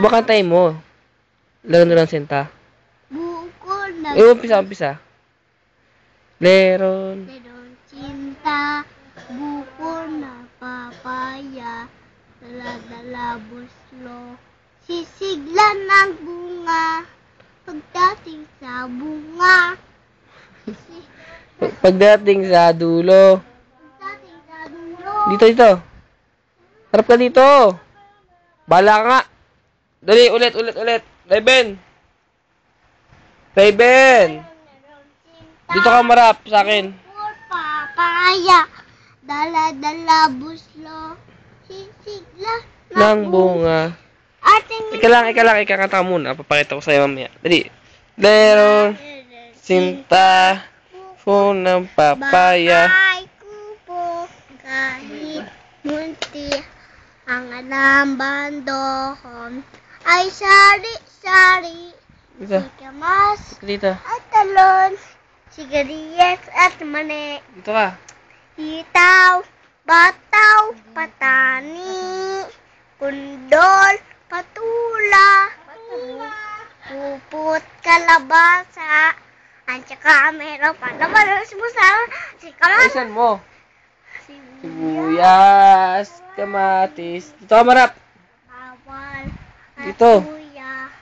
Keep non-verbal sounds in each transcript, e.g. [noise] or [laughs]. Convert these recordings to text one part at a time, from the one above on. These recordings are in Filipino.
Iba kantayin mo. Laro na lang sinta. Buko na Eh, umpisa, umpisa. Leron. Merong cinta, buko na papaya, dala-dala buslo, sisiglan ng bunga, pagdating sa bunga, [laughs] Pagdating sa dulo. pagdating sa dulo, Dito, dito. Harap ka dito. Bala ka nga. Dali, ulit, ulit, ulit. Raven. Raven. Dito ka marap sa akin. papaya, dala-dala buslo, sisiglan Ng bunga. Ating Ika lang, ika lang, ikakanta ka muna. Papakita ko sa'yo mamaya. Dali. Leron. Sinta. Phone ng papaya. Bahay ko po kahit munti ang alam bandohon ay sari-sari Dito. sikamas Dito. at talon sigarilyas at mani Dito ka. hitaw bataw patani kundol patula puput kalabasa at saka meron pa naman mo sa si kalas Ayusan mo. Sibuyas. Kamatis. Dito ka marap. Dito. luya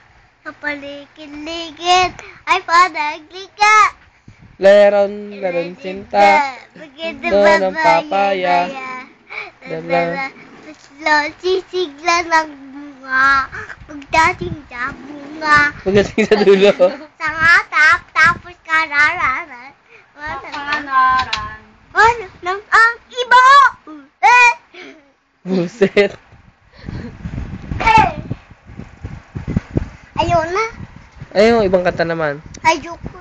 sa paligid-ligid ay panagliga Leron. Leron sinta. Begin Doon ang papaya. Dala. Dala. Sisigla ng bunga. Pagdating sa bunga. Pagdating sa dulo. [laughs] Sa ngatap, tapos karararan. Panganaran. Ano nang ang iba? Eh! Buset. Eh! Ayaw na. Ayun, ibang kanta naman. Ayoko.